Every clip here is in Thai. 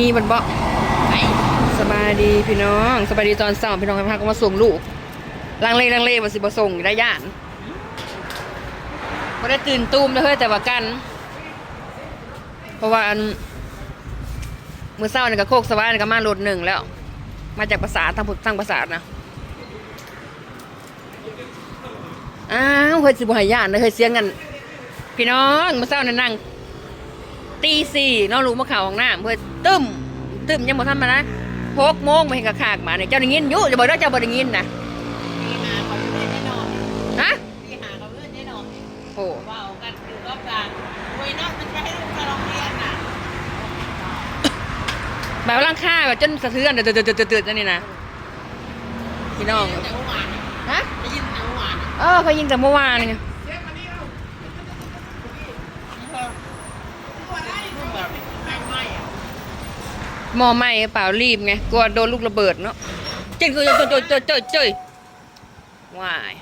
นี่มันบอสบายดีพี่น้องสบายดีตอนเช้าพี่น้องพาก็มาส่งลูกลังเลลังเลมาสิบ่ส่งได้ย่านบ่ได้ตื่นตูมเลยเฮ้ยแต่ว่ากัน เพราะว่าอันมือเช้านี่ก็โคกสวายนี่ก็มารถหนึ่งแล้ว มาจากภาษาทางพุทธทางภาษานะอ้าวเฮ้ยสิบห้ย่านเลยเฮ้ยเสียงกัน พี่น้องมือเช้านี่นั่งตีสี่น้องลูกมาข่าห้องหน้ำเพื่อ ตึ้มตึ้มยังบ่ทันมานะหกโมงมาเห็นกระขากมาเนี่ยเจ้าได้ยินอยุจะบอกว่าเจ้าบ่ได้ยินนะตีหาเขาเลื่อนแน่นอนฮะตีหาเขาเลื่อนแน่นอนโอ้ว่าเอากันอยู่รอบกลางโวยนักมันจะให้ลูกไปโรงเรียนน่ะแบบว่าร่างค่าแบบจนสะเทือนเดือดเดือดเดือดเดือดนั่นนี่นะพี่น้องแต่เมื่อวานฮะได้ยินแต่เมื่อวานเออเขายิงแต่เมื่อวานนี่ไง แบบไม่ไม่อะ หม้อไหม้เปล่ารีบไงกลัวโดนลูกระเบิดเนาะเจ๊งคือเจ้ยเจ้ยเจ้ยเจ้ยเจ้ยว้าย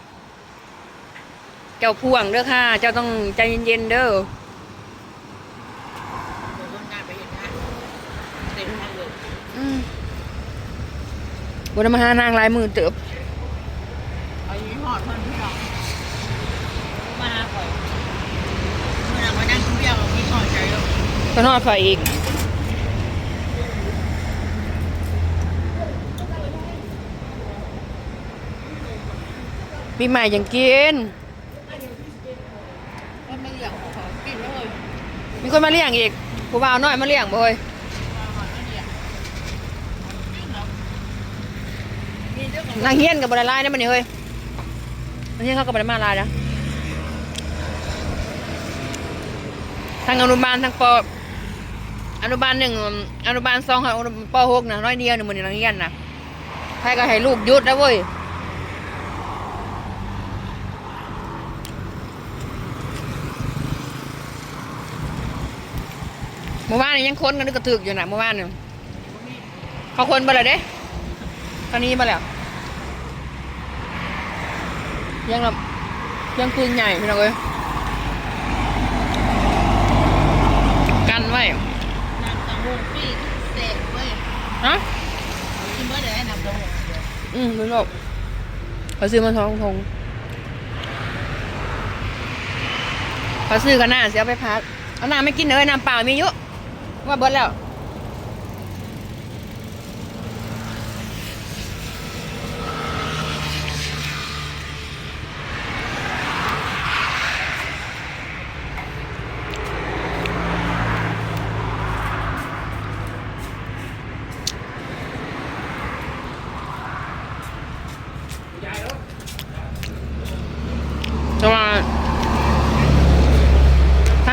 เจ้าพ่วงเด้อค่ะ เจ้าต้องใจเย็นๆเด้อวันมาหานางลายมือเติบเอายี่ห้อเพิ่อนพี่น้องมาหาข่อยเมื่อนั้นมานั่งเที่ยวกับพี่ข่อยใจแล้วก็นอดไฟอีก ปีใหม่ยังกินก็ไม่อยากขอกินเลยมีคนมาเลี้ยงอีกผู้บ่าวน้อยมาเลี้ยงบ่เฮ้ยมีเรื่องของนางเฮียนกับบรลายนะมันนี่เฮ้ยนางเฮียนเขากับบรมาลายนะทางอนุบาลทางปอนุบาลหนึ่งอนุบาลสองค่ะอนุบาลปหกนะน้อยเดียวหนึ่งมันนี่นางเฮียนนะใครก็ให้ลูกหยุดนะเว้ย เมื่อวานนี่ยังค้นกันนึกกระถึกอยู่นะเมื่อวานนี่เขาค้นไปเลยเด้ตอนนี้มาแล้ว ยังแบบยังปืนใหญ่พี่น้องเอ้ยกันไว้น้ำเต้าหู้ปีกเสร็จเว้ยฮะกินเมื่อเดี๋ยวให้น้ำเต้าหู้เดี๋ยวอืมรู้หรอกเขาซื้อมาทองทงเขาซื้อกันหน้าเสียไปพักเอาน้ำไม่กินเลยน้ำเปล่ามีเยอะ ว่าเบิดแล้ว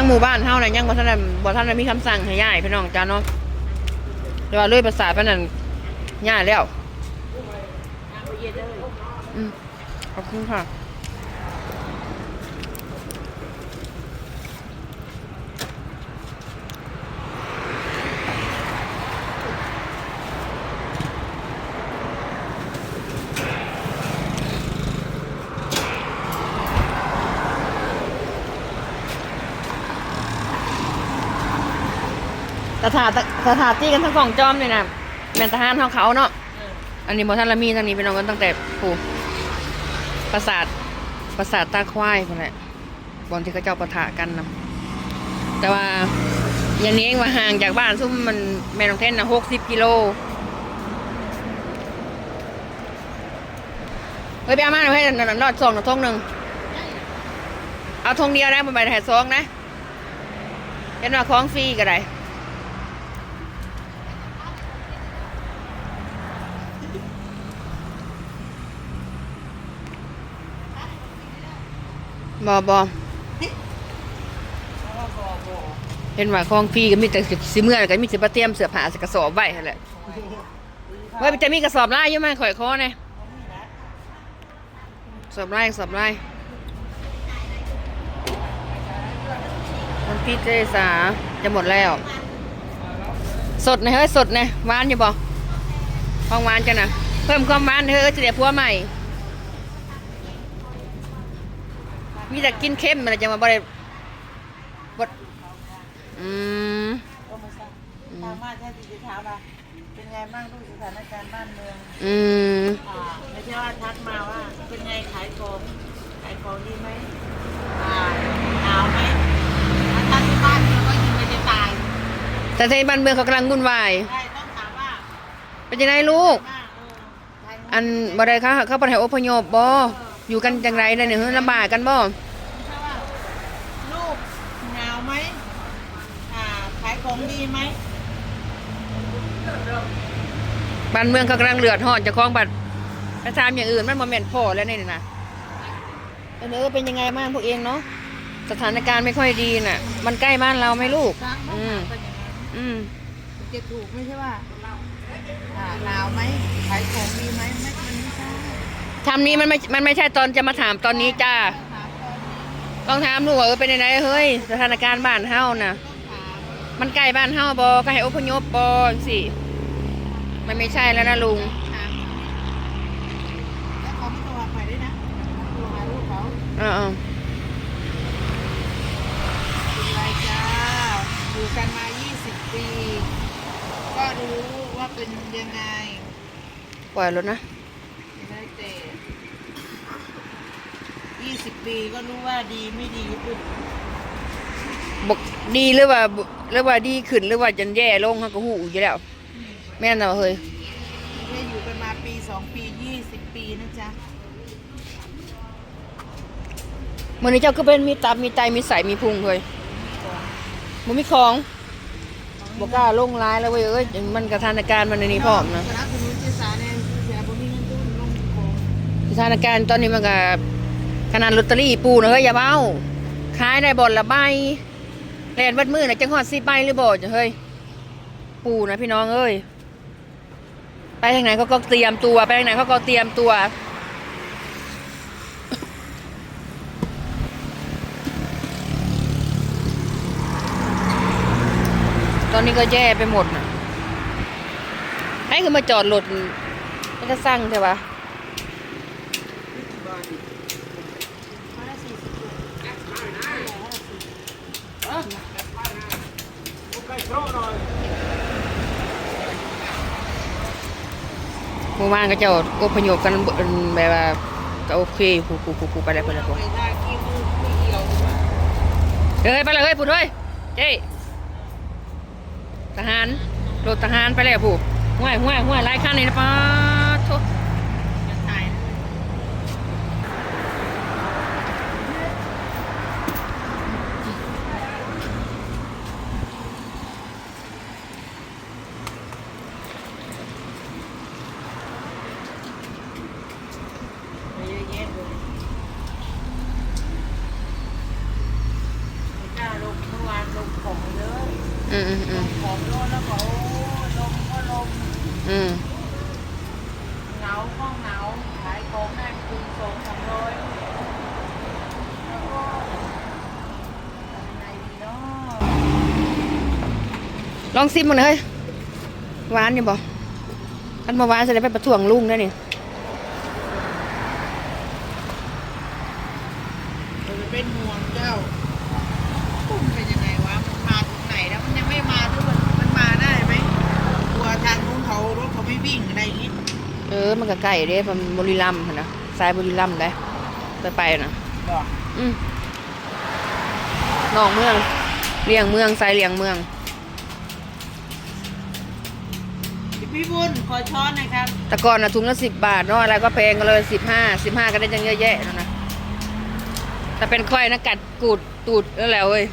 างหมู่บ้านเฮาน่ะยังบ่ทันได้บ่ทันได้มีคำสั่งให้ย้ายพี่น้องจ้าเนาะแต่ว่าเลยประสาทปานนั้นย้ายแล้วอืมขอบคุณค่ะ สถานสถานที่กันทั้งสองจอมเลยนะแม่นทหารของเขาเนาะอันนี้บอท่านละมีทางนี้ไปน้องกันตั้งแต่ผูปราสาทปราสาทตาควายคนแหละบอนที่เขาเจ้าปะทะกันนะแต่ว่าอย่างนี้เองว่าห่างจากบ้านซุ่มมันแม่น้องเท่นนะหกสิบกิโลเฮ้ยไปเอามาหน่อยให้หนอดสองหนอดทงหนึ่งเอาทงเดียวนะมันไปแถดซองนะเห็นว่าคล้องฟรีก็ได้ บอบอเห็นว่าคลองพี่ก็มีแต่สิเมื่อแล้วก็มีสิประเตรียมเสื้อผ้าใส่กระสอบไว้หั่นแหละเว่าจะมีกระสอบลายอยู่ไหมข่อยคอเนี่ยกระสอบลายกระสอบลายมันพี่เจสาจะหมดแล้ว สดนะเฮ้ยสดนะหวานอยู่บ่ของหวานจ้ะนะเพิ่มความหวานเฮ้ยจะเดี๋ยวพัวใหม่ มีแต่กินเค็มมันจะมาบริบดอืมอืมางบ้านถ้าจะถามว่าเป็นไงบ้างดูสถานการณ์บ้านเมืองอืมอ่าไม่ใช่ว่าทักมาว่า เป็นไงขายของขายของดีไหมอ่าหนาวไหมถ้าทักที่บ้านเราก็ยิงไปจะตายแต่ในบ้านเมืองเขากำลังวุ่นวายใช่ต้องถามว่าเป็นยังไงลูก มากเออทางอันบ่ได้เขาเขาบ่ให้อพยพบ่อ ยู่กันจังไรได้เนี่ยลำบากกันบ่ใช่ว่าลูกหนาวไหมอ่าขายของดีไหมบ้านเมืองเขากำลังเลือดร้อนเจะคล้าของบัดไปถามอย่างอื่นมันบ่แม่นพอแล้วนี่นะเออเออเป็นยังไงบ้างพวกเองเนาะสถานการณ์ไม่ค่อยดีน่ะ มันใกล้บ้านเราไหมลูกสร้างบ้านอืม เป็นอย่างนั้นอืม จะถูกไม่ใช่ว่าอ่าหนาวไหมขายของดีไหมไม่มันไม่ใช่ ทำนี้มันไม่ มันไม่ใช่ตอนจะมาถามตอนนี้จ้าถามตอนนี้ต้องถามลูกว่าเออเป็นยังไงเฮ้ย สถานการณ์บ้านเฮาน่ะต้องถามมันใกล้บ้านเฮาบ่ก็ให้อพยพบ่จังซี่มันไม่ใช่แล้วนะลุงถามแล้วเขาไม่โทรหาใครด้วยนะโทรหาลูกเขาอ่าเป็นไรจ้าอยู่กันมา 20 ปี ก็รู้ว่าเป็นยังไงๆปล่อยรถนะไม่ได้ แต่20ปีก็รู้ว่าดีไม่ดีขึ้นบอกดีหรือว่าบ่หรือว่าดีขึ้นหรือว่าจะแย่ลงเฮาก็ฮู้อยู่แล้ว แม่นน่ะเฮ้ยไม่ได้อยู่กันมาปี2ปี20ปีนะจ๊ะมื้อนี้เจ้าก็เป็นมีตับมีไตมีไสมีพุงเฮ้ยบ่มีของบ่กล้าลงร้ายแล้วเว้ยเอ้ยมันกระทานการณ์มันในนี้พร้อมนะคณะคุณนุ้นเจสาแนนเสียบ่มีเงินตุ้นลงของสถานการณ์ตอนนี้มันก็ ขนาดลอตเตอรี่ปูนะเฮ้ยอย่าเบ้าขายได้บอนละใบแลนวัดมือนะจังฮอดสิใบหรือบ่จะเฮ้ยปูนะพี่น้องเอ้ยไปทางไหนเขาก็เตรียมตัวไปทางไหนเขาก็เตรียมตัว ตอนนี้ก็แย่ไปหมดนะให้คือมาจอดรถมันจะสั่งใช่ปะ มาละสี่สิบ หมู่บ้านก็จะอพยพกันแบบว่าก็โอเคผูผูผูผูไปแล้วไปแล้วไปได้กี่มือไม่เกี่ยวดีกว่าเฮ้ยไปเลยเฮ้ยผูเฮ้ยเจ้ทหารรถทหารไปแล้วผู้ห่วยห่วยห่วยไล่ขั้นนี่นะป้าโทษ จะตายนะ เยอะแยะเลยไม่กล้าลงเมื่อวานลงของเยอะ อืมอืมอื ล ม งของเยอะ แล้วก็โอ้ลงก็ลงอืมเหงาก็เหงาขายของได้คูณสองสามร้อยแล้วก็ทำไงดีเนาะลองซิมมันเลยหวานอยู่บ่อันมาหวานจะได้ไปประท้วงลุงได้นี่เราจะเป็นห่วงเจ้า วิ่งอะไรอย่างงี้เออ มันก็ใกล้เด้มันบุรีรัมย์หั่นนะสายบุรีรัมย์ได้ไปไปนะบอกอืมนอกเมืองเลี่ยงเมืองสายเลี่ยงเมือง พี่บุญขอช้อนหน่อยครับแต่ก่อนนะถุงละสิบบาทเนาะอะไรก็แพงกันเลยสิบห้าสิบห้าก็ได้จังเยอะแยะแล้วนะแต่เป็นค่อยนะกัดกูดตูดแล้วแหละเว้ย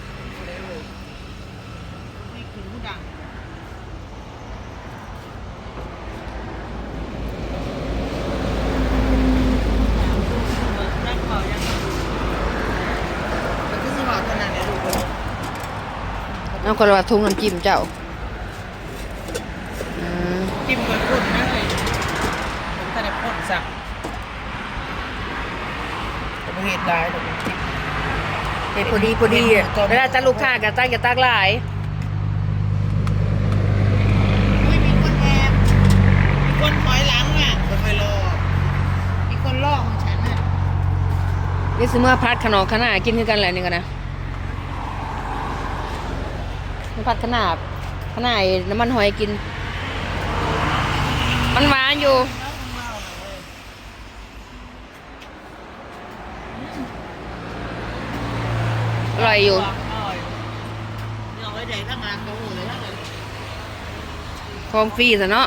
ไม่ถึงผู้ดังนั่งขอยังมันก็สิบอกขนาดไหนลูกเอ้ย น้ำคนละว่าถุงน้ำจิ้มเจ้าอืมจิ้มก่อนพุ่นนะเลยผมทะเลพ่นสักผมเห็นได้แต่ผมจิ้มเฮ็ดพอดีพอดีอะเวลาจะลูกค้าก็ตั้งจะตักหลายไม่มีคนแอบมีคนถอยหลังอะค่อยๆรอมีคนล่อของฉันอะนี่ซื้อเมื่อพัดขนมขนาดกินคือกันแหละนี่กันนะ มันพัดขนาดขนาดน้ำมันหอยกิน มันหวานอยู่อร่อยอยู่อร่องงานเขาเลยทั้งเลยคอมฟรีซะเนาะ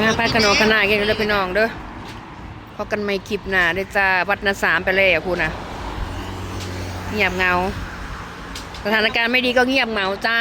งานไปกันหนอขนาดกันเลยพี่น้องเด้อพอกันไม่คลิปหนาได้จ้าวัดนาสามไปเลยอะพูดนะเงียบเงา สถานการณ์ไม่ดีก็เงียบเหงาจ้า